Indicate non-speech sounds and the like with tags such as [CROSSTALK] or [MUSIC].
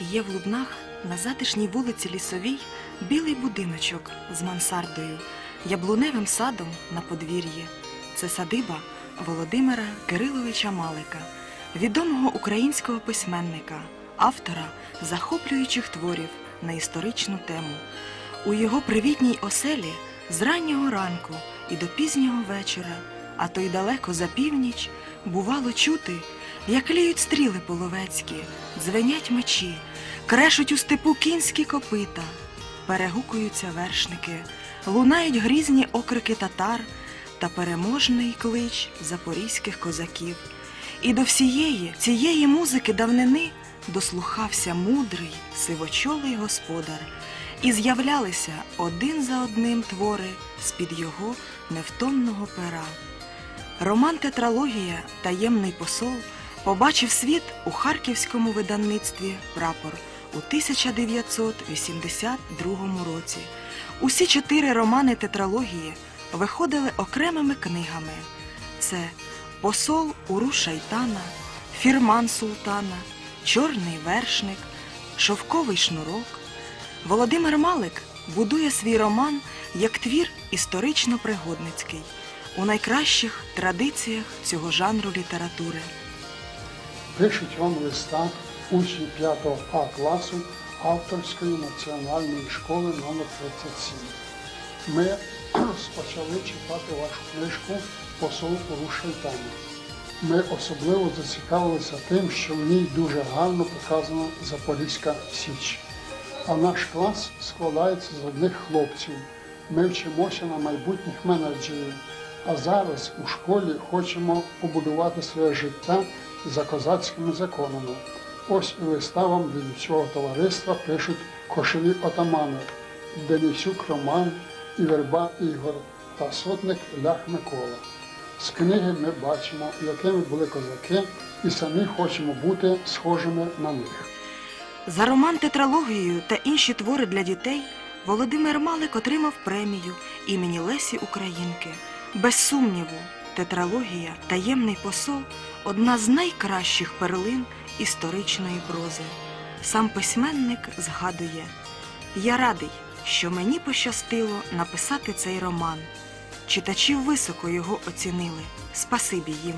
Є в Лубнах на затишній вулиці Лісовій білий будиночок з мансардою, яблуневим садом на подвір'ї. Це садиба Володимира Кириловича Малика, відомого українського письменника, автора захоплюючих творів на історичну тему. У його привітній оселі з раннього ранку і до пізнього вечора, а то й далеко за північ, бувало чути, як ліють стріли половецькі, дзвенять мечі, крешуть у степу кінські копита, перегукуються вершники, лунають грізні окрики татар та переможний клич запорізьких козаків. І до всієї цієї музики давнини дослухався мудрий сивочолий господар, і з'являлися один за одним твори з-під його невтомного пера. Роман Тетралогія Таємний посол побачив світ у харківському видавництві Прапор у 1982 році. Усі чотири романи тетралогії виходили окремими книгами: це Посол Уру Шайтана, Фірман Султана, Чорний вершник, Шовковий шнурок. Володимир Малик будує свій роман як твір історично-пригодницький у найкращих традиціях цього жанру літератури. Пишуть вам листа учні 5 А класу авторської національної школи номер 37. Ми [CLEARS THROAT] почали читати вашу книжку Посол у Шайтані. Ми особливо зацікавилися тим, що в ній дуже гарно показана Запорізька Січ. А наш клас складається з одних хлопців. Ми вчимося на майбутніх менеджерів. А зараз у школі хочемо побудувати своє життя за козацькими законами. Ось і листа вам цього товариства пишуть кошові отамани, Денисюк Роман і Верба Ігор та сотник Лях Микола. З книги ми бачимо, якими були козаки, і самі хочемо бути схожими на них. За роман тетралогією та інші твори для дітей Володимир Малик отримав премію імені Лесі Українки. Без сумніву, тетралогія Таємний посол одна з найкращих перлин історичної прози. Сам письменник згадує: Я радий, що мені пощастило написати цей роман. Читачі високо його оцінили. Спасибі їм.